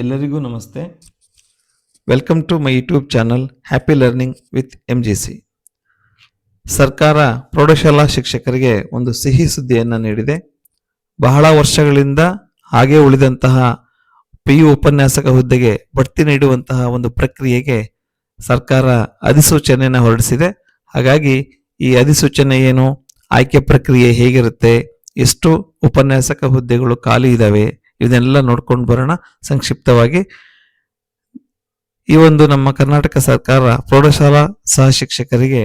ಎಲ್ಲರಿಗೂ ನಮಸ್ತೆ. Welcome to my YouTube channel happy learning with M G C ಸರ್ಕಾರ ಪ್ರೌಢಶಾಲಾ ಶಿಕ್ಷಕರಿಗೆ ಒಂದು ಸಿಹಿ ಸುದ್ದಿಯನ್ನು ನೀಡಿದೆ. ಬಹಳ ವರ್ಷಗಳಿಂದ ಹಾಗೆ ಉಳಿದಂತಹ ಪಿ ಯು ಉಪನ್ಯಾಸಕ ಹುದ್ದೆಗೆ ಬಡ್ತಿ ನೀಡುವಂತಹ ಒಂದು ಪ್ರಕ್ರಿಯೆಗೆ ಸರ್ಕಾರ ಅಧಿಸೂಚನೆಯನ್ನು ಹೊರಡಿಸಿದೆ. ಹಾಗಾಗಿ ಈ ಅಧಿಸೂಚನೆ ಏನು, ಆಯ್ಕೆ ಪ್ರಕ್ರಿಯೆ ಹೇಗಿರುತ್ತೆ, ಎಷ್ಟು ಉಪನ್ಯಾಸಕ ಹುದ್ದೆಗಳು ಖಾಲಿ ಇದ್ದಾವೆ ಇದನ್ನೆಲ್ಲ ನೋಡ್ಕೊಂಡು ಬರೋಣ ಸಂಕ್ಷಿಪ್ತವಾಗಿ. ಈ ಒಂದು ನಮ್ಮ ಕರ್ನಾಟಕ ಸರ್ಕಾರ ಪ್ರೌಢಶಾಲಾ ಸಹ ಶಿಕ್ಷಕರಿಗೆ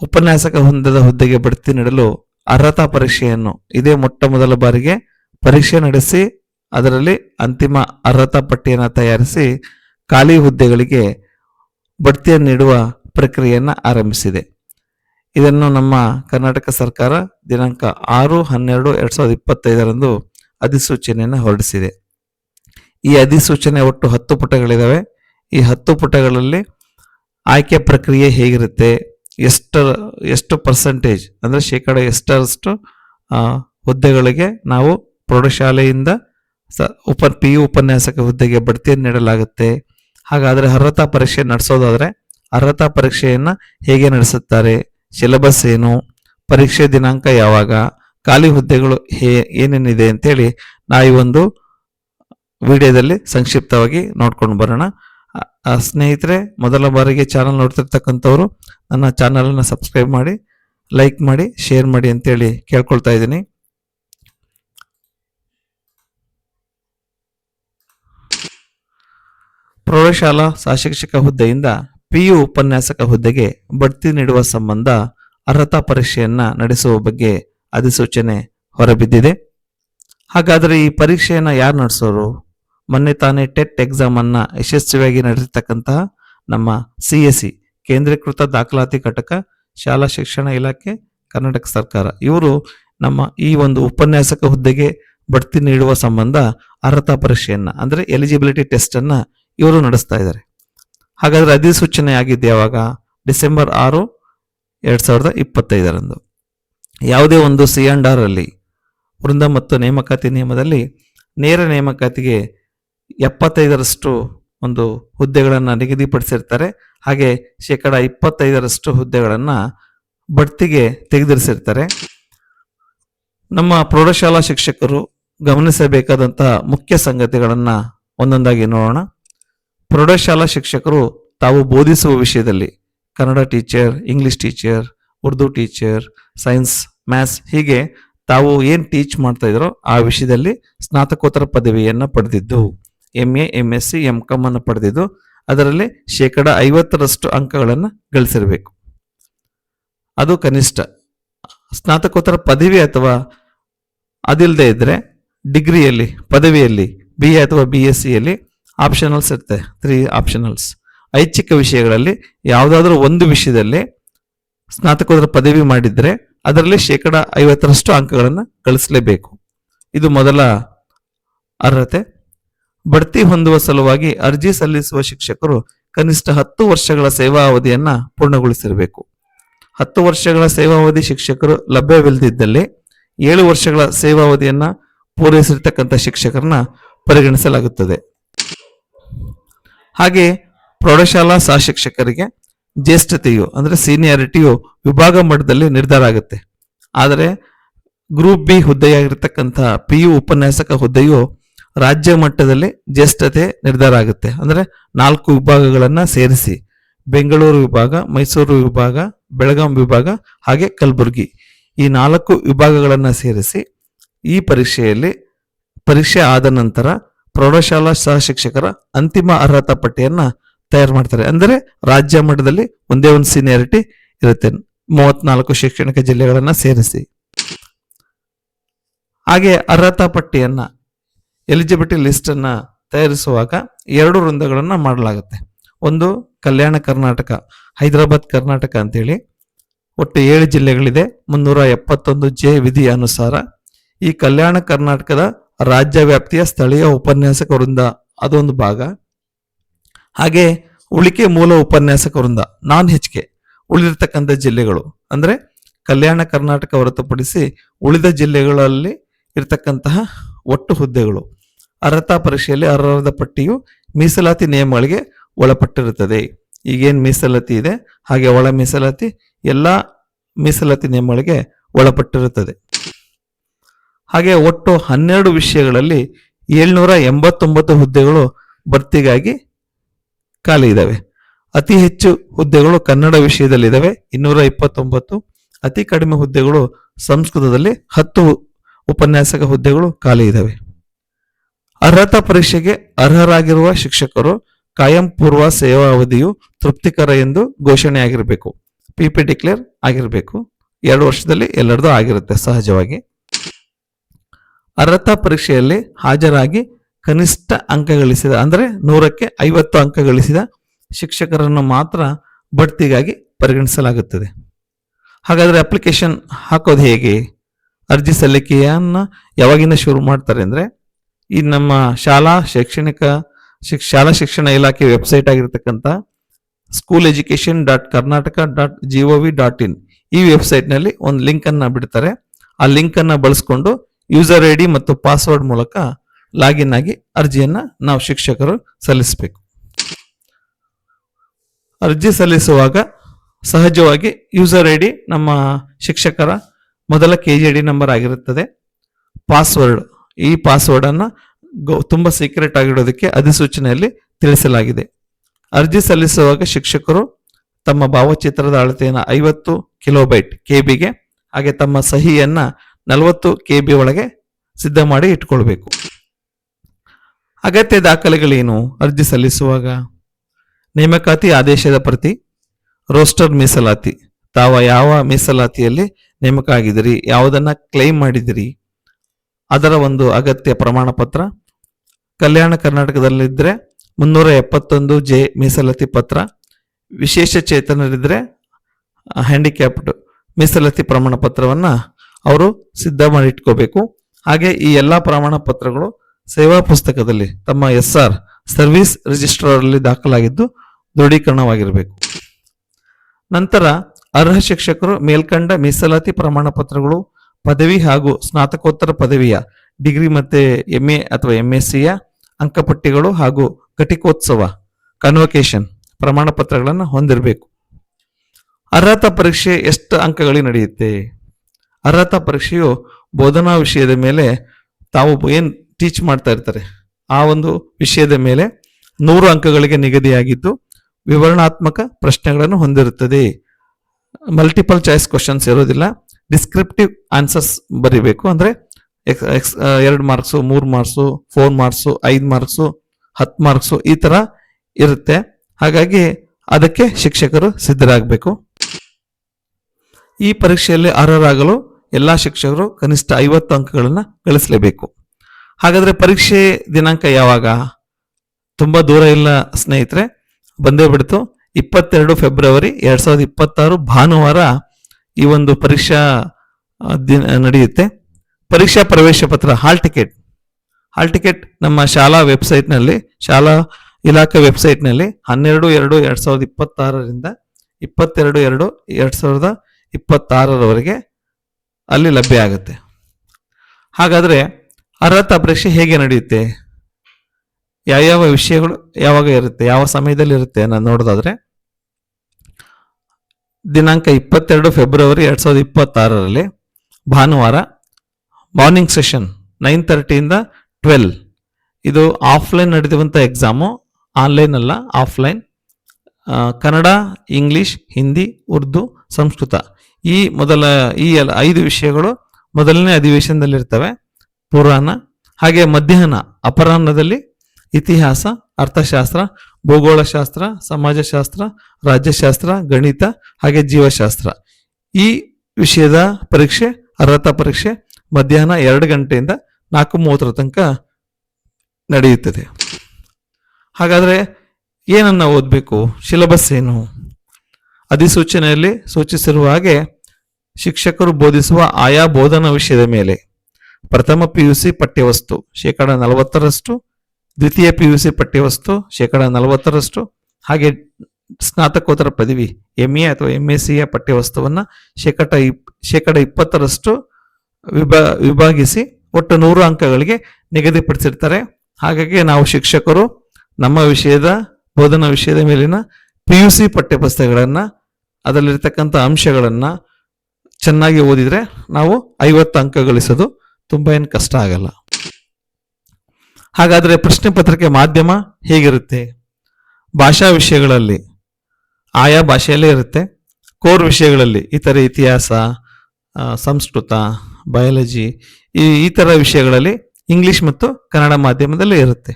ಉಪನ್ಯಾಸಕ ಹೊಂದದ ಹುದ್ದೆಗೆ ಬಡ್ತಿ ನೀಡಲು ಅರ್ಹತಾ ಪರೀಕ್ಷೆಯನ್ನು ಇದೇ ಮೊಟ್ಟ ಮೊದಲ ಬಾರಿಗೆ ಪರೀಕ್ಷೆ ನಡೆಸಿ ಅದರಲ್ಲಿ ಅಂತಿಮ ಅರ್ಹತಾ ಪಟ್ಟಿಯನ್ನು ತಯಾರಿಸಿ ಖಾಲಿ ಹುದ್ದೆಗಳಿಗೆ ಬಡ್ತಿಯನ್ನು ನೀಡುವ ಪ್ರಕ್ರಿಯೆಯನ್ನು ಆರಂಭಿಸಿದೆ. ಇದನ್ನು ನಮ್ಮ ಕರ್ನಾಟಕ ಸರ್ಕಾರ ದಿನಾಂಕ ಆರು ಹನ್ನೆರಡು ಎರಡು ಸಾವಿರದ ಇಪ್ಪತ್ತೈದರಂದು ಅಧಿಸೂಚನೆಯನ್ನು ಹೊರಡಿಸಿದೆ. ಈ ಅಧಿಸೂಚನೆ ಒಟ್ಟು ಹತ್ತು ಪುಟಗಳಿದ್ದಾವೆ ಈ ಹತ್ತು ಪುಟಗಳಲ್ಲಿ ಆಯ್ಕೆ ಪ್ರಕ್ರಿಯೆ ಹೇಗಿರುತ್ತೆ? ಎಷ್ಟು ಎಷ್ಟು ಪರ್ಸೆಂಟೇಜ್ ಅಂದರೆ ಶೇಕಡ ಎಷ್ಟರಷ್ಟು ಹುದ್ದೆಗಳಿಗೆ ನಾವು ಪ್ರೌಢಶಾಲೆಯಿಂದ ಸ, ಉಪ, ಪಿ ಯು ಉಪನ್ಯಾಸಕ ಹುದ್ದೆಗೆ ಬಡ್ತಿಯನ್ನು ನೀಡಲಾಗುತ್ತೆ. ಹಾಗಾದರೆ ಅರ್ಹತಾ ಪರೀಕ್ಷೆ ನಡೆಸೋದಾದರೆ ಅರ್ಹತಾ ಪರೀಕ್ಷೆಯನ್ನು ಹೇಗೆ ನಡೆಸುತ್ತಾರೆ? ಸಿಲೆಬಸ್ ಏನು? ಪರೀಕ್ಷೆ ದಿನಾಂಕ ಯಾವಾಗ? ಖಾಲಿ ಹುದ್ದೆಗಳು ಹೇ ಏನೇನಿದೆ ಅಂತೇಳಿ ನಾ ಈ ಒಂದು ವಿಡಿಯೋದಲ್ಲಿ ಸಂಕ್ಷಿಪ್ತವಾಗಿ ನೋಡ್ಕೊಂಡು ಬರೋಣ. ಸ್ನೇಹಿತರೆ, ಮೊದಲ ಬಾರಿಗೆ ಚಾನಲ್ ನೋಡ್ತಿರ್ತಕ್ಕಂಥವ್ರು, ನನ್ನ ಚಾನಲನ್ನು ಸಬ್ಸ್ಕ್ರೈಬ್ ಮಾಡಿ, ಲೈಕ್ ಮಾಡಿ, ಶೇರ್ ಮಾಡಿ ಅಂತೇಳಿ ಕೇಳ್ಕೊಳ್ತಾ ಇದ್ದೀನಿ. ಪ್ರೌಢಶಾಲಾ ಸಹಶಿಕ್ಷಕ ಹುದ್ದೆಯಿಂದ ಪಿ ಯು ಉಪನ್ಯಾಸಕ ಹುದ್ದೆಗೆ ಬಡ್ತಿ ನೀಡುವ ಸಂಬಂಧ ಅರ್ಹತಾ ಪರೀಕ್ಷೆಯನ್ನು ನಡೆಸುವ ಬಗ್ಗೆ ಅಧಿಸೂಚನೆ ಹೊರಬಿದ್ದಿದೆ. ಹಾಗಾದರೆ ಈ ಪರೀಕ್ಷೆಯನ್ನು ಯಾರು ನಡೆಸೋರು? ಮೊನ್ನೆ ತಾನೇ ಟೆಟ್ ಎಕ್ಸಾಮ್ ಅನ್ನ ಯಶಸ್ವಿಯಾಗಿ ನಡೆಸಿರ್ತಕ್ಕಂತಹ ನಮ್ಮ ಸಿ ಎಸ್ ಸಿ ಕೇಂದ್ರೀಕೃತ ದಾಖಲಾತಿ ಘಟಕ, ಶಾಲಾ ಶಿಕ್ಷಣ ಇಲಾಖೆ, ಕರ್ನಾಟಕ ಸರ್ಕಾರ. ಇವರು ನಮ್ಮ ಈ ಒಂದು ಉಪನ್ಯಾಸಕ ಹುದ್ದೆಗೆ ಬಡ್ತಿ ನೀಡುವ ಸಂಬಂಧ ಅರ್ಹತಾ ಪರೀಕ್ಷೆಯನ್ನು, ಅಂದ್ರೆ ಎಲಿಜಿಬಿಲಿಟಿ ಟೆಸ್ಟ್ ಅನ್ನ ಇವರು ನಡೆಸ್ತಾ ಇದ್ದಾರೆ ಹಾಗಾದ್ರೆ ಅಧಿಸೂಚನೆ ಆಗಿದ್ದು ಯಾವಾಗ? ಡಿಸೆಂಬರ್ ಆರು, ಎರಡು ಸಾವಿರದ ಇಪ್ಪತ್ತೈದರಂದು. ಯಾವುದೇ ಒಂದು ಸಿ ಅಂಡ್ ಆರ್ ಅಲ್ಲಿ ವೃಂದ ಮತ್ತು ನೇಮಕಾತಿ ನಿಯಮದಲ್ಲಿ ನೇರ ನೇಮಕಾತಿಗೆ ಎಪ್ಪತ್ತೈದರಷ್ಟು ಒಂದು ಹುದ್ದೆಗಳನ್ನು ನಿಗದಿಪಡಿಸಿರ್ತಾರೆ. ಹಾಗೆ ಶೇಕಡ ಇಪ್ಪತ್ತೈದರಷ್ಟು ಹುದ್ದೆಗಳನ್ನು ಬಡ್ತಿಗೆ ತೆಗೆದಿರಿಸಿರ್ತಾರೆ. ನಮ್ಮ ಪ್ರೌಢಶಾಲಾ ಶಿಕ್ಷಕರು ಗಮನಿಸಬೇಕಾದಂತಹ ಮುಖ್ಯ ಸಂಗತಿಗಳನ್ನು ಒಂದೊಂದಾಗಿ ನೋಡೋಣ. ಪ್ರೌಢಶಾಲಾ ಶಿಕ್ಷಕರು ತಾವು ಬೋಧಿಸುವ ವಿಷಯದಲ್ಲಿ Kannada teacher, English teacher, Urdu teacher, science maths ಹೀಗೆ ತಾವು ಏನು ಟೀಚ್ ಮಾಡ್ತಾ ಇದ್ರೋ ಆ ವಿಷಯದಲ್ಲಿ ಸ್ನಾತಕೋತ್ತರ ಪದವಿಯನ್ನು ಪಡೆದಿದ್ದು. M A M S C M com ಅನ್ನು ಪಡೆದಿದ್ದು. ಅದರಲ್ಲಿ ಶೇಕಡ ಐವತ್ತರಷ್ಟು ಅಂಕಗಳನ್ನು ಗಳಿಸಿರಬೇಕು. ಅದು ಕನಿಷ್ಠ. ಸ್ನಾತಕೋತ್ತರ ಪದವಿ ಅಥವಾ ಅದಿಲ್ಲದೆ ಇದ್ದರೆ ಡಿಗ್ರಿಯಲ್ಲಿ, ಪದವಿಯಲ್ಲಿ ಬಿ ಎ ಅಥವಾ ಬಿ ಎಸ್ ಸಿಯಲ್ಲಿ ಆಪ್ಷನಲ್ಸ್ ಇರುತ್ತೆ. ತ್ರೀ ಆಪ್ಷನಲ್ಸ್ ಐಚ್ಛಿಕ ವಿಷಯಗಳಲ್ಲಿ ಯಾವುದಾದ್ರೂ ಒಂದು ವಿಷಯದಲ್ಲಿ ಸ್ನಾತಕೋತ್ತರ ಪದವಿ ಮಾಡಿದ್ರೆ ಅದರಲ್ಲಿ ಶೇಕಡ ಐವತ್ತರಷ್ಟು ಅಂಕಗಳನ್ನು ಗಳಿಸಲೇಬೇಕು ಇದು ಮೊದಲ ಅರ್ಹತೆ. ಬಡ್ತಿ ಹೊಂದುವ ಸಲುವಾಗಿ ಅರ್ಜಿ ಸಲ್ಲಿಸುವ ಶಿಕ್ಷಕರು ಕನಿಷ್ಠ ಹತ್ತು ವರ್ಷಗಳ ಸೇವಾ ಅವಧಿಯನ್ನ ಪೂರ್ಣಗೊಳಿಸಿರಬೇಕು. ಹತ್ತು ವರ್ಷಗಳ ಸೇವಾವಧಿ ಶಿಕ್ಷಕರು ಲಭ್ಯವಿಲ್ಲದಿದ್ದಲ್ಲಿ ಏಳು ವರ್ಷಗಳ ಸೇವಾವಧಿಯನ್ನು ಪೂರೈಸಿರ್ತಕ್ಕಂಥ ಶಿಕ್ಷಕರನ್ನ ಪರಿಗಣಿಸಲಾಗುತ್ತದೆ. ಹಾಗೆ ಪ್ರೌಢಶಾಲಾ ಸಹ ಶಿಕ್ಷಕರಿಗೆ ಜ್ಯೇಷ್ಠತೆಯು, ಅಂದರೆ ಸೀನಿಯಾರಿಟಿಯು ವಿಭಾಗ ಮಟ್ಟದಲ್ಲಿ ನಿರ್ಧಾರ ಆಗುತ್ತೆ. ಆದರೆ ಗ್ರೂಪ್ ಬಿ ಹುದ್ದೆಯಾಗಿರ್ತಕ್ಕಂಥ ಪಿ ಯು ಉಪನ್ಯಾಸಕ ಹುದ್ದೆಯು ರಾಜ್ಯ ಮಟ್ಟದಲ್ಲಿ ಜ್ಯೇಷ್ಠತೆ ನಿರ್ಧಾರ ಆಗುತ್ತೆ. ಅಂದರೆ ನಾಲ್ಕು ವಿಭಾಗಗಳನ್ನು ಸೇರಿಸಿ, ಬೆಂಗಳೂರು ವಿಭಾಗ, ಮೈಸೂರು ವಿಭಾಗ, ಬೆಳಗಾಂ ವಿಭಾಗ, ಹಾಗೆ ಕಲಬುರಗಿ. ಈ ನಾಲ್ಕು ವಿಭಾಗಗಳನ್ನು ಸೇರಿಸಿ ಈ ಪರೀಕ್ಷೆಯಲ್ಲಿ ಪರೀಕ್ಷೆ ಆದ ನಂತರ ಪ್ರೌಢಶಾಲಾ ಸಹ ಶಿಕ್ಷಕರ ಅಂತಿಮ ಅರ್ಹತಾ ಪಟ್ಟಿಯನ್ನ ತಯಾರು ಮಾಡ್ತಾರೆ. ಅಂದರೆ ರಾಜ್ಯ ಮಟ್ಟದಲ್ಲಿ ಒಂದೇ ಒಂದು ಸೀನಿಯಾರಿಟಿ ಇರುತ್ತೆ. ಮೂವತ್ನಾಲ್ಕು ಶೈಕ್ಷಣಿಕ ಜಿಲ್ಲೆಗಳನ್ನು ಸೇರಿಸಿ. ಹಾಗೆ ಅರ್ಹತಾ ಪಟ್ಟಿಯನ್ನು ಎಲಿಜಿಬಿಲಿಟಿ ಲಿಸ್ಟ್ ಅನ್ನ ತಯಾರಿಸುವಾಗ ಎರಡು ವೃಂದಗಳನ್ನು ಮಾಡಲಾಗುತ್ತೆ. ಒಂದು ಕಲ್ಯಾಣ ಕರ್ನಾಟಕ, ಹೈದರಾಬಾದ್ ಕರ್ನಾಟಕ ಅಂತೇಳಿ. ಒಟ್ಟು ಏಳು ಜಿಲ್ಲೆಗಳಿದೆ. ಮುನ್ನೂರ ಎಪ್ಪತ್ತೊಂದು ಜೆ ವಿಧಿ ಅನುಸಾರ. ಈ ಕಲ್ಯಾಣ ಕರ್ನಾಟಕದ ರಾಜ್ಯ ವ್ಯಾಪ್ತಿಯ ಸ್ಥಳೀಯ ಉಪನ್ಯಾಸಕ ವೃಂದ ಅದೊಂದು ಭಾಗ. ಹಾಗೆ ಉಳಿಕೆ ಮೂಲ ಉಪನ್ಯಾಸಕ ವೃಂದ ನಾನ್ ಹೆಚ್ಕೆ ಉಳಿದಿರ್ತಕ್ಕಂಥ ಜಿಲ್ಲೆಗಳು. ಅಂದ್ರೆ ಕಲ್ಯಾಣ ಕರ್ನಾಟಕ ಹೊರತುಪಡಿಸಿ ಉಳಿದ ಜಿಲ್ಲೆಗಳಲ್ಲಿ ಇರತಕ್ಕಂತಹ ಒಟ್ಟು ಹುದ್ದೆಗಳು. ಅರ್ಹತಾ ಪರೀಕ್ಷೆಯಲ್ಲಿ ಅರ್ಹದ ಪಟ್ಟಿಯು ಮೀಸಲಾತಿ ನಿಯಮಗಳಿಗೆ ಒಳಪಟ್ಟಿರುತ್ತದೆ. ಈಗೇನು ಮೀಸಲಾತಿ ಇದೆ? ಹಾಗೆ ಒಳ ಮೀಸಲಾತಿ ಎಲ್ಲ ಮೀಸಲಾತಿ ನಿಯಮಗಳಿಗೆ ಒಳಪಟ್ಟಿರುತ್ತದೆ. ಹಾಗೆ ಒಟ್ಟು ಹನ್ನೆರಡು ವಿಷಯಗಳಲ್ಲಿ ಏಳ್ನೂರ ಎಂಬತ್ತೊಂಬತ್ತು ಹುದ್ದೆಗಳು ಭರ್ತಿಗಾಗಿ ಖಾಲಿ ಇದ್ದಾವೆ ಅತಿ ಹೆಚ್ಚು ಹುದ್ದೆಗಳು ಕನ್ನಡ ವಿಷಯದಲ್ಲಿದ್ದಾವೆ ಇನ್ನೂರ ಇಪ್ಪತ್ತೊಂಬತ್ತು ಅತಿ ಕಡಿಮೆ ಹುದ್ದೆಗಳು ಸಂಸ್ಕೃತದಲ್ಲಿ ಹತ್ತು ಉಪನ್ಯಾಸಕ ಹುದ್ದೆಗಳು ಖಾಲಿ ಇದ್ದಾವೆ ಅರ್ಹತಾ ಪರೀಕ್ಷೆಗೆ ಅರ್ಹರಾಗಿರುವ ಶಿಕ್ಷಕರು ಕಾಯಂ ಪೂರ್ವ ಸೇವಾ ಅವಧಿಯು ತೃಪ್ತಿಕರ ಎಂದು ಘೋಷಣೆಯಾಗಿರಬೇಕು ಪಿ ಪಿ ಡಿಕ್ಲೇರ್ ಆಗಿರಬೇಕು. ಎರಡು ವರ್ಷದಲ್ಲಿ ಎಲ್ಲರದು ಆಗಿರುತ್ತೆ ಸಹಜವಾಗಿ. ಅರ್ಹತಾ ಪರೀಕ್ಷೆಯಲ್ಲಿ ಹಾಜರಾಗಿ ಕನಿಷ್ಠ ಅಂಕ ಗಳಿಸಿದ, ಅಂದರೆ ನೂರಕ್ಕೆ ಐವತ್ತು ಅಂಕ ಗಳಿಸಿದ ಶಿಕ್ಷಕರನ್ನು ಮಾತ್ರ ಬಡ್ತಿಗಾಗಿ ಪರಿಗಣಿಸಲಾಗುತ್ತದೆ. ಹಾಗಾದ್ರೆ ಅಪ್ಲಿಕೇಶನ್ ಹಾಕೋದು ಹೇಗೆ? ಅರ್ಜಿ ಸಲ್ಲಿಕೆಯನ್ನ ಯಾವಾಗಿಂದ ಶುರು ಮಾಡ್ತಾರೆ ಅಂದ್ರೆ, ಈ ನಮ್ಮ ಶಾಲಾ ಶೈಕ್ಷಣಿಕ ಶಿಕ್ ಶಾಲಾ ಶಿಕ್ಷಣ ಇಲಾಖೆ ವೆಬ್ಸೈಟ್ ಆಗಿರ್ತಕ್ಕಂಥ school education dot Karnataka dot G O V dot in ಈ ವೆಬ್ಸೈಟ್ನಲ್ಲಿ ಒಂದು ಲಿಂಕ್ ಅನ್ನ ಬಿಡ್ತಾರೆ. ಆ ಲಿಂಕ್ ಅನ್ನ ಬಳಸ್ಕೊಂಡು ಯೂಸರ್ ಐ ಡಿ ಮತ್ತು ಪಾಸ್ವರ್ಡ್ ಮೂಲಕ ಲಾಗಿನ್ ಆಗಿ ಅರ್ಜಿಯನ್ನು ನಾವು ಶಿಕ್ಷಕರು ಸಲ್ಲಿಸಬೇಕು. ಅರ್ಜಿ ಸಲ್ಲಿಸುವಾಗ ಸಹಜವಾಗಿ ಯೂಸರ್ ಐ ಡಿ ನಮ್ಮ ಶಿಕ್ಷಕರ ಮೊದಲ ಕೆ ಜಿ ಡಿ ನಂಬರ್ ಆಗಿರುತ್ತದೆ. ಪಾಸ್ವರ್ಡ್ ಈ ಪಾಸ್ವರ್ಡ್ ಅನ್ನ ಗೊ- ತುಂಬಾ ಸೀಕ್ರೆಟ್ ಆಗಿಡೋದಕ್ಕೆ ಅಧಿಸೂಚನೆಯಲ್ಲಿ ತಿಳಿಸಲಾಗಿದೆ. ಅರ್ಜಿ ಸಲ್ಲಿಸುವಾಗ ಶಿಕ್ಷಕರು ತಮ್ಮ ಭಾವಚಿತ್ರದ ಅಳತೆಯನ್ನು ಐವತ್ತು ಕಿಲೋಬೈಟ್ ಕೆಬಿಗೆ ಹಾಗೆ ತಮ್ಮ ಸಹಿಯನ್ನು ನಲವತ್ತು ಕೆ ಬಿ ಒಳಗೆ ಸಿದ್ಧ ಮಾಡಿ ಇಟ್ಕೊಳ್ಬೇಕು. ಅಗತ್ಯ ದಾಖಲೆಗಳೇನು ಅರ್ಜಿ ಸಲ್ಲಿಸುವಾಗ? ನೇಮಕಾತಿ ಆದೇಶದ ಪ್ರತಿ ರೋಸ್ಟರ್ ಮೀಸಲಾತಿ. ತಾವ ಯಾವ ಮೀಸಲಾತಿಯಲ್ಲಿ ನೇಮಕ ಆಗಿದ್ದೀರಿ? ಯಾವುದನ್ನ ಕ್ಲೈಮ್ ಮಾಡಿದಿರಿ ಅದರ ಒಂದು ಅಗತ್ಯ ಪ್ರಮಾಣ ಪತ್ರ ಕಲ್ಯಾಣ ಕರ್ನಾಟಕದಲ್ಲಿದ್ದರೆ ಮುನ್ನೂರ ಎಪ್ಪತ್ತೊಂದು ಜೆ ಮೀಸಲಾತಿ ಪತ್ರ. ವಿಶೇಷ ಚೇತನರಿದ್ದರೆ ಹ್ಯಾಂಡಿಕ್ಯಾಪ್ಡ್ ಮೀಸಲಾತಿ ಪ್ರಮಾಣ ಪತ್ರವನ್ನು ಅವರು ಸಿದ್ಧ ಮಾಡಿಟ್ಕೋಬೇಕು. ಹಾಗೆ ಈ ಎಲ್ಲ ಪ್ರಮಾಣ ಪತ್ರಗಳು ಸೇವಾ ಪುಸ್ತಕದಲ್ಲಿ ತಮ್ಮ ಎಸ್ ಆರ್ ಸರ್ವಿಸ್ ರಿಜಿಸ್ಟ್ರಲ್ಲಿ ದಾಖಲಾಗಿದ್ದು ದೃಢೀಕರಣವಾಗಿರಬೇಕು. ನಂತರ ಅರ್ಹ ಶಿಕ್ಷಕರು, ಮೇಲ್ಕಂಡ ಮೀಸಲಾತಿ ಪ್ರಮಾಣ ಪತ್ರಗಳು, ಪದವಿ ಹಾಗೂ ಸ್ನಾತಕೋತ್ತರ ಪದವಿಯ ಡಿಗ್ರಿ ಮತ್ತೆ ಎಂ ಅಥವಾ ಎಂ ಎಸ್ ಸಿಯ ಅಂಕಪಟ್ಟಿಗಳು ಹಾಗೂ ಘಟಿಕೋತ್ಸವ ಕನ್ವೊಕೇಶನ್ ಪ್ರಮಾಣ ಪತ್ರಗಳನ್ನು ಹೊಂದಿರಬೇಕು. ಅರ್ಹತಾ ಪರೀಕ್ಷೆ ಎಷ್ಟು ಅಂಕಗಳಿಗೆ ನಡೆಯುತ್ತೆ? ಅರ್ಹತಾ ಪರೀಕ್ಷೆಯು ಬೋಧನಾ ವಿಷಯದ ಮೇಲೆ ತಾವು ಏನ್ ಟೀಚ್ ಮಾಡ್ತಾ ಇರ್ತಾರೆ. ಆ ಒಂದು ವಿಷಯದ ಮೇಲೆ ನೂರು ಅಂಕಗಳಿಗೆ ನಿಗದಿಯಾಗಿದ್ದು ವಿವರಣಾತ್ಮಕ ಪ್ರಶ್ನೆಗಳನ್ನು ಹೊಂದಿರುತ್ತದೆ. ಮಲ್ಟಿಪಲ್ ಚಾಯ್ಸ್ ಕ್ವಶನ್ಸ್ ಇರೋದಿಲ್ಲ. ಡಿಸ್ಕ್ರಿಪ್ಟಿವ್ ಆನ್ಸರ್ಸ್ ಬರಿಬೇಕು. ಅಂದ್ರೆ ಎಕ್ಸ್ ಎಕ್ಸ್ ಎರಡು ಮಾರ್ಕ್ಸು ಮೂರು ಮಾರ್ಕ್ಸು ಫೋರ್ ಮಾರ್ಕ್ಸು ಐದು ಮಾರ್ಕ್ಸು ಹತ್ತು ಮಾರ್ಕ್ಸು ಈ ತರ ಇರುತ್ತೆ. ಹಾಗಾಗಿ ಅದಕ್ಕೆ ಶಿಕ್ಷಕರು ಸಿದ್ಧರಾಗಬೇಕು. ಈ ಪರೀಕ್ಷೆಯಲ್ಲಿ ಅರ್ಹರಾಗಲು ಎಲ್ಲಾ ಶಿಕ್ಷಕರು ಕನಿಷ್ಠ ಐವತ್ತು ಅಂಕಗಳನ್ನು ಗಳಿಸಲೇಬೇಕು. ಹಾಗಾದ್ರೆ ಪರೀಕ್ಷೆ ದಿನಾಂಕ ಯಾವಾಗ? ತುಂಬಾ ದೂರ ಇಲ್ಲ ಸ್ನೇಹಿತರೆ. ಬಂದೇ ಬಿಡ್ತು. ಇಪ್ಪತ್ತೆರಡು ಫೆಬ್ರವರಿ ಎರಡ್ ಸಾವಿರದ ಇಪ್ಪತ್ತಾರು ಭಾನುವಾರ ಈ ಒಂದು ಪರೀಕ್ಷಾ ದಿನ ನಡೆಯುತ್ತೆ. ಪರೀಕ್ಷಾ ಪ್ರವೇಶ ಪತ್ರ, ಹಾಲ್ ಟಿಕೆಟ್. ಹಾಲ್ ಟಿಕೆಟ್ ನಮ್ಮ ಶಾಲಾ ವೆಬ್ಸೈಟ್ನಲ್ಲಿ, ಶಾಲಾ ಇಲಾಖೆ ವೆಬ್ಸೈಟ್ನಲ್ಲಿ ಹನ್ನೆರಡು, ಎರಡು ಎರಡು ಸಾವಿರದ ಇಪ್ಪತ್ತಾರರಿಂದ ಇಪ್ಪತ್ತೆರಡು, ಎರಡು ಎರಡು ಸಾವಿರದ ಇಪ್ಪತ್ತಾರರವರೆಗೆ ಅಲ್ಲಿ ಲಭ್ಯ ಆಗುತ್ತೆ. ಹಾಗಾದ್ರೆ ಅರ್ಹತಾ ಪರೀಕ್ಷೆ ಹೇಗೆ ನಡೆಯುತ್ತೆ? ಯಾವ್ಯಾವ ವಿಷಯಗಳು ಯಾವಾಗ ಇರುತ್ತೆ? ಯಾವ ಸಮಯದಲ್ಲಿ ಇರುತ್ತೆ ನಾನು ನೋಡೋದಾದ್ರೆ, ದಿನಾಂಕ ಇಪ್ಪತ್ತೆರಡು ಫೆಬ್ರವರಿ ಎರಡು ಸಾವಿರದ ಇಪ್ಪತ್ತಾರರಲ್ಲಿ ಭಾನುವಾರ ಮಾರ್ನಿಂಗ್ ಸೆಷನ್ ನೈನ್ ತರ್ಟಿಯಿಂದ ಟ್ವೆಲ್ ಇದು ಆಫ್ಲೈನ್ ನಡೆದಿರುವಂಥ ಎಕ್ಸಾಮು ಆನ್ಲೈನ್ ಅಲ್ಲ ಆಫ್ಲೈನ್ ಕನ್ನಡ, ಇಂಗ್ಲಿಷ್, ಹಿಂದಿ, ಉರ್ದು, ಸಂಸ್ಕೃತ. ಈ ಮೊದಲ, ಈ ಐದು ವಿಷಯಗಳು ಮೊದಲನೇ ಅಧಿವೇಶನದಲ್ಲಿರ್ತವೆ. ಪುರಾಣ, ಹಾಗೆ ಮಧ್ಯಾಹ್ನ ಅಪರಾಹ್ನದಲ್ಲಿ ಇತಿಹಾಸ, ಅರ್ಥಶಾಸ್ತ್ರ, ಭೂಗೋಳಶಾಸ್ತ್ರ, ಸಮಾಜಶಾಸ್ತ್ರ, ರಾಜ್ಯಶಾಸ್ತ್ರ, ಗಣಿತ, ಹಾಗೆ ಜೀವಶಾಸ್ತ್ರ. ಈ ವಿಷಯದ ಪರೀಕ್ಷೆ, ಅರ್ಹತಾ ಪರೀಕ್ಷೆ ಮಧ್ಯಾಹ್ನ ಎರಡು ಗಂಟೆಯಿಂದ ನಾಲ್ಕು ಮೂವತ್ತರ ತನಕ ನಡೆಯುತ್ತದೆ. ಹಾಗಾದರೆ ಏನನ್ನು ಓದಬೇಕು? ಸಿಲೆಬಸ್ ಏನು? ಅಧಿಸೂಚನೆಯಲ್ಲಿ ಸೂಚಿಸಿರುವ ಹಾಗೆ ಶಿಕ್ಷಕರು ಬೋಧಿಸುವ ಆಯಾ ಬೋಧನಾ ವಿಷಯದ ಮೇಲೆ. ಪ್ರಥಮ ಪಿ ಯು ಸಿ ಪಠ್ಯವಸ್ತು, ಶೇಕಡ ನಲವತ್ತರಷ್ಟು, ದ್ವಿತೀಯ ಪಿ ಯು ಸಿ ಪಠ್ಯವಸ್ತು, ಶೇಕಡ ನಲವತ್ತರಷ್ಟು, ಹಾಗೆ ಸ್ನಾತಕೋತ್ತರ ಪದವಿ ಎಂ ಎ ಅಥವಾ ಎಂ ಎಸ್ ಸಿಯ ಪಠ್ಯವಸ್ತುವನ್ನು ಶೇಕಡ ಇಪ್, ಶೇಕಡ ಇಪ್ಪತ್ತರಷ್ಟು ವಿಭಾ, ವಿಭಾಗಿಸಿ ಒಟ್ಟು ನೂರು ಅಂಕಗಳಿಗೆ ನಿಗದಿಪಡಿಸಿರ್ತಾರೆ. ಹಾಗಾಗಿ ನಾವು ಶಿಕ್ಷಕರು ನಮ್ಮ ವಿಷಯದ, ಬೋಧನಾ ವಿಷಯದ ಮೇಲಿನ ಪಿ ಯು ಸಿ ಪಠ್ಯಪುಸ್ತಕಗಳನ್ನು, ಅದರಲ್ಲಿರ್ತಕ್ಕಂಥ ಅಂಶಗಳನ್ನು ಚೆನ್ನಾಗಿ ಓದಿದರೆ ನಾವು ಐವತ್ತು ಅಂಕ ಗಳಿಸೋದು ತುಂಬ ಏನು ಕಷ್ಟ ಆಗಲ್ಲ. ಹಾಗಾದರೆ ಪ್ರಶ್ನೆ ಪತ್ರಿಕೆ ಮಾಧ್ಯಮ ಹೇಗಿರುತ್ತೆ? ಭಾಷಾ ವಿಷಯಗಳಲ್ಲಿ, ಆಯಾ ಭಾಷೆಯಲ್ಲೇ ಇರುತ್ತೆ? ಕೋರ್ ವಿಷಯಗಳಲ್ಲಿ ಇತರೆ ಇತಿಹಾಸ ಸಂಸ್ಕೃತ, ಬಯಾಲಜಿ, ಈ ಈ ಥರ ವಿಷಯಗಳಲ್ಲಿ ಇಂಗ್ಲೀಷ್ ಮತ್ತು ಕನ್ನಡ ಮಾಧ್ಯಮದಲ್ಲೇ ಇರುತ್ತೆ.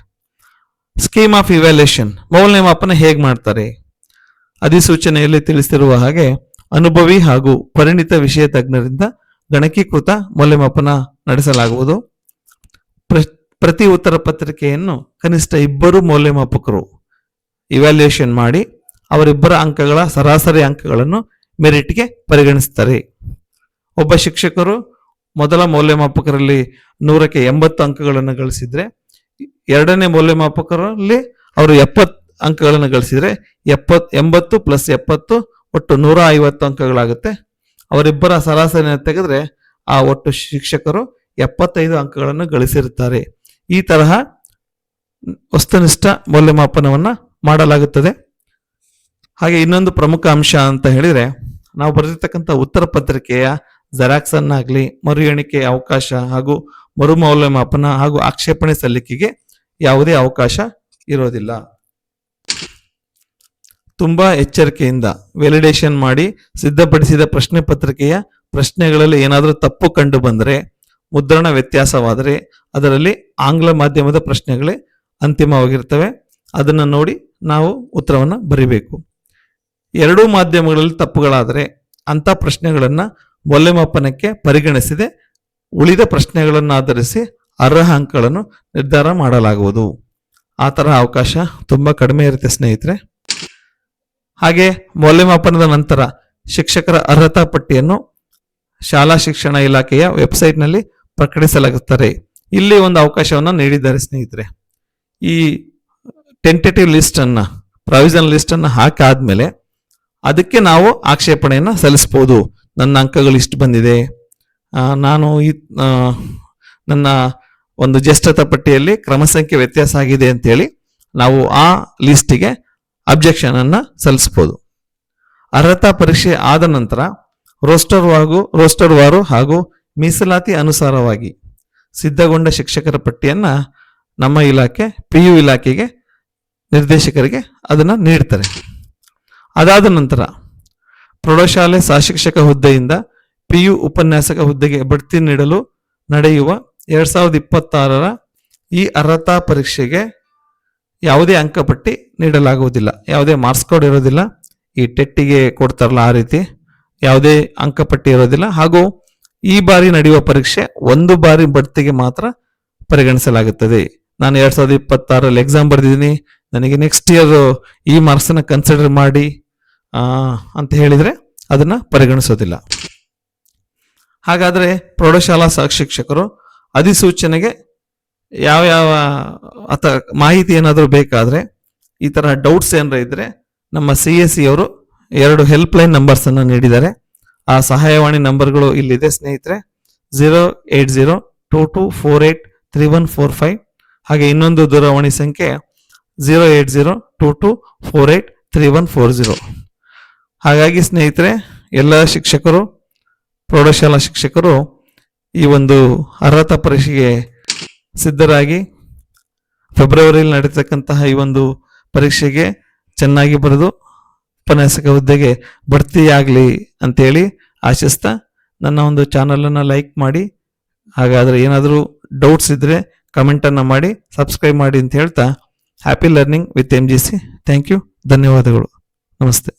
ಸ್ಕೀಮ್ ಆಫ್ ಇವ್ಯಾಲ್ಯೂಷನ್ ಮೌಲ್ಯಮಾಪನ ಹೇಗೆ ಮಾಡ್ತಾರೆ? ಅಧಿಸೂಚನೆಯಲ್ಲಿ ತಿಳಿಸಿರುವ ಹಾಗೆ ಅನುಭವಿ ಹಾಗೂ ಪರಿಣಿತ ವಿಷಯ ತಜ್ಞರಿಂದ ಗಣಕೀಕೃತ ಮೌಲ್ಯಮಾಪನ ನಡೆಸಲಾಗುವುದು. ಪ್ರ- ಪ್ರತಿ ಉತ್ತರ ಪತ್ರಿಕೆಯನ್ನು ಕನಿಷ್ಠ ಇಬ್ಬರು ಮೌಲ್ಯಮಾಪಕರು ಇವ್ಯಾಲ್ಯೂಯೇಷನ್ ಮಾಡಿ ಅವರಿಬ್ಬರ ಅಂಕಗಳ ಸರಾಸರಿ ಅಂಕಗಳನ್ನು ಮೆರಿಟ್ಗೆ ಪರಿಗಣಿಸ್ತಾರೆ. ಒಬ್ಬ ಶಿಕ್ಷಕರು ಮೊದಲ ಮೌಲ್ಯಮಾಪಕರಲ್ಲಿ ನೂರಕ್ಕೆ ಎಂಬತ್ತು ಅಂಕಗಳನ್ನು ಗಳಿಸಿದರೆ, ಎರಡನೇ ಮೌಲ್ಯಮಾಪಕರಲ್ಲಿ ಅವರು ಎಪ್ಪತ್ತು ಅಂಕಗಳನ್ನು ಗಳಿಸಿದರೆ, ಎಪ್ಪತ್, ಎಂಬತ್ತು ಪ್ಲಸ್ ಎಪ್ಪತ್ತು ಒಟ್ಟು ನೂರ ಐವತ್ತು ಅಂಕಗಳಾಗುತ್ತೆ. ಅವರಿಬ್ಬರ ಸರಾಸರಿಯನ್ನು ತೆಗೆದ್ರೆ ಆ ಒಟ್ಟು ಶಿಕ್ಷಕರು ಎಪ್ಪತ್ತೈದು ಅಂಕಗಳನ್ನು ಗಳಿಸಿರುತ್ತಾರೆ. ಈ ತರಹ ವಸ್ತುನಿಷ್ಠ ಮೌಲ್ಯಮಾಪನವನ್ನು ಮಾಡಲಾಗುತ್ತದೆ. ಹಾಗೆ ಇನ್ನೊಂದು ಪ್ರಮುಖ ಅಂಶ ಅಂತ ಹೇಳಿದರೆ, ನಾವು ಬರೆದಿರ್ತಕ್ಕಂಥ ಉತ್ತರ ಪತ್ರಿಕೆಯ ಜೆರಾಕ್ಸ್ ಅನ್ನಾಗಲಿ ಮರು ಎಣಿಕೆ ಅವಕಾಶ ಹಾಗೂ ಮರು ಮೌಲ್ಯಮಾಪನ ಹಾಗೂ ಆಕ್ಷೇಪಣೆ ಸಲ್ಲಿಕೆಗೆ ಯಾವುದೇ ಅವಕಾಶ ಇರೋದಿಲ್ಲ. ತುಂಬ ಎಚ್ಚರಿಕೆಯಿಂದ ವ್ಯಾಲಿಡೇಷನ್ ಮಾಡಿ ಸಿದ್ಧಪಡಿಸಿದ ಪ್ರಶ್ನೆ ಪತ್ರಿಕೆಯ ಪ್ರಶ್ನೆಗಳಲ್ಲಿ ಏನಾದರೂ ತಪ್ಪು ಕಂಡು ಬಂದರೆ ಮುದ್ರಣ ವ್ಯತ್ಯಾಸವಾದರೆ ಅದರಲ್ಲಿ ಆಂಗ್ಲ ಮಾಧ್ಯಮದ ಪ್ರಶ್ನೆಗಳೇ ಅಂತಿಮವಾಗಿರ್ತವೆ. ಅದನ್ನು ನೋಡಿ ನಾವು ಉತ್ತರವನ್ನು ಬರಿಬೇಕು. ಎರಡೂ ಮಾಧ್ಯಮಗಳಲ್ಲಿ ತಪ್ಪುಗಳಾದರೆ ಅಂಥ ಪ್ರಶ್ನೆಗಳನ್ನು ಮೌಲ್ಯಮಾಪನಕ್ಕೆ ಪರಿಗಣಿಸದೆ ಉಳಿದ ಪ್ರಶ್ನೆಗಳನ್ನು ಆಧರಿಸಿ ಅರ್ಹ ಅಂಕಗಳನ್ನು ನಿರ್ಧಾರ ಮಾಡಲಾಗುವುದು. ಆ ಥರ ಅವಕಾಶ ತುಂಬ ಕಡಿಮೆ ಇರುತ್ತೆ ಸ್ನೇಹಿತರೆ. ಹಾಗೆ ಮೌಲ್ಯಮಾಪನದ ನಂತರ ಶಿಕ್ಷಕರ ಅರ್ಹತಾ ಪಟ್ಟಿಯನ್ನು ಶಾಲಾ ಶಿಕ್ಷಣ ಇಲಾಖೆಯ ವೆಬ್ಸೈಟ್ನಲ್ಲಿ ಪ್ರಕಟಿಸಲಾಗುತ್ತದೆ ಇಲ್ಲಿ ಒಂದು ಅವಕಾಶವನ್ನು ನೀಡಿದ್ದಾರೆ ಸ್ನೇಹಿತರೆ. ಈ ಟೆಂಟೇಟಿವ್ ಲಿಸ್ಟನ್ನು ಲಿಸ್ಟ್ ಅನ್ನ ಹಾಕಾದ್ಮೇಲೆ ಅದಕ್ಕೆ ನಾವು ಆಕ್ಷೇಪಣೆಯನ್ನು ಸಲ್ಲಿಸ್ಬೋದು. ನನ್ನ ಅಂಕಗಳು ಇಷ್ಟು ಬಂದಿದೆ. ನಾನು ಈ ನನ್ನ ಒಂದು ಜ್ಯೇಷ್ಠತ ಪಟ್ಟಿಯಲ್ಲಿ ಕ್ರಮ ಸಂಖ್ಯೆ ವ್ಯತ್ಯಾಸ ಆಗಿದೆ ಅಂತೇಳಿ ನಾವು ಆ ಲಿಸ್ಟಿಗೆ ಅಬ್ಜೆಕ್ಷನನ್ನು ಸಲ್ಲಿಸ್ಬೋದು. ಅರ್ಹತಾ ಪರೀಕ್ಷೆ ಆದ ನಂತರ ರೋಸ್ಟರ್ ಹಾಗೂ ರೋಸ್ಟರ್ ವಾರು ಹಾಗೂ ಮೀಸಲಾತಿ ಅನುಸಾರವಾಗಿ ಸಿದ್ಧಗೊಂಡ ಶಿಕ್ಷಕರ ಪಟ್ಟಿಯನ್ನು ನಮ್ಮ ಇಲಾಖೆ ಪಿ ಯು ಇಲಾಖೆಗೆ ನಿರ್ದೇಶಕರಿಗೆ ಅದನ್ನು ನೀಡ್ತಾರೆ. ಅದಾದ ನಂತರ ಪ್ರೌಢಶಾಲೆ ಸಹಶಿಕ್ಷಕ ಹುದ್ದೆಯಿಂದ ಪಿ ಯು ಉಪನ್ಯಾಸಕ ಹುದ್ದೆಗೆ ಬಡ್ತಿ ನೀಡಲು ನಡೆಯುವ ಎರಡ್ ಸಾವಿರದ ಇಪ್ಪತ್ತಾರರ ಈ ಅರ್ಹತಾ ಪರೀಕ್ಷೆಗೆ ಯಾವುದೇ ಅಂಕಪಟ್ಟಿ ನೀಡಲಾಗುವುದಿಲ್ಲ. ಯಾವುದೇ ಮಾರ್ಕ್ಸ್ ಕೋಡ್ ಇರೋದಿಲ್ಲ. ಈ ಟೆಟ್ಟಿಗೆ ಕೊಡ್ತಾರಲ್ಲ ಆ ರೀತಿ. ಯಾವುದೇ ಅಂಕಪಟ್ಟಿ ಇರೋದಿಲ್ಲ. ಹಾಗೂ ಈ ಬಾರಿ ನಡೆಯುವ ಪರೀಕ್ಷೆ ಒಂದು ಬಾರಿ ಬಡ್ತಿಗೆ ಮಾತ್ರ ಪರಿಗಣಿಸಲಾಗುತ್ತದೆ. ನಾನು ಎರಡ್ ಸಾವಿರದ ಇಪ್ಪತ್ತಾರಲ್ಲಿ ಎಕ್ಸಾಮ್ ಬರೆದಿದ್ದೀನಿ. ನನಗೆ ನೆಕ್ಸ್ಟ್ ಇಯರ್ ಈ ಮಾರ್ಕ್ಸನ್ನು ಕನ್ಸಿಡರ್ ಮಾಡಿ ಅಂತ ಹೇಳಿದ್ರೆ ಅದನ್ನ ಪರಿಗಣಿಸೋದಿಲ್ಲ. ಹಾಗಾದ್ರೆ ಪ್ರೌಢಶಾಲಾ ಶಿಕ್ಷಕರು ಅಧಿಸೂಚನೆಗೆ ಯಾವ ಯಾವ ಅಥವಾ ಮಾಹಿತಿ ಏನಾದರೂ ಬೇಕಾದ್ರೆ ಈ ತರ ಡೌಟ್ಸ್ ಏನಾರ ಇದ್ರೆ ನಮ್ಮ ಸಿ ಎಸ್ ಸಿ ಅವರು ಎರಡು ಹೆಲ್ಪ್ ಲೈನ್ ನಂಬರ್ಸ್ ಅನ್ನು ನೀಡಿದ್ದಾರೆ. ಆ ಸಹಾಯವಾಣಿ ನಂಬರ್ಗಳು ಇಲ್ಲಿದೆ, ಸ್ನೇಹಿತರೆ. Zero eight zero two two four eight three one four five. ಹಾಗೆ ಇನ್ನೊಂದು ದೂರವಾಣಿ ಸಂಖ್ಯೆ zero eight zero two two four eight three one four zero ಹಾಗಾಗಿ, ಸ್ನೇಹಿತರೆ, ಎಲ್ಲ ಶಿಕ್ಷಕರು, ಪ್ರೌಢಶಾಲಾ ಶಿಕ್ಷಕರು ಈ ಒಂದು ಅರ್ಹತಾ ಪರೀಕ್ಷೆಗೆ ಸಿದ್ಧರಾಗಿ ಫೆಬ್ರವರಿಯಲ್ಲಿ ನಡೀತಕ್ಕಂತಹ ಈ ಒಂದು ಪರೀಕ್ಷೆಗೆ ಚೆನ್ನಾಗಿ ಬರೆದು ಉಪನ್ಯಾಸಕ ಹುದ್ದೆಗೆ ಬಡ್ತಿಯಾಗಲಿ ಅಂತೇಳಿ ಆಶಿಸ್ತಾ. ನನ್ನ ಒಂದು ಚಾನಲನ್ನು ಲೈಕ್ ಮಾಡಿ, ಹಾಗಾದರೆ ಏನಾದರೂ ಡೌಟ್ಸ್ ಇದ್ದರೆ ಕಮೆಂಟನ್ನು ಮಾಡಿ, ಸಬ್ಸ್ಕ್ರೈಬ್ ಮಾಡಿ ಅಂತ ಹೇಳ್ತಾ. Happy learning with M G C thank you ಧನ್ಯವಾದಗಳು. ನಮಸ್ತೆ.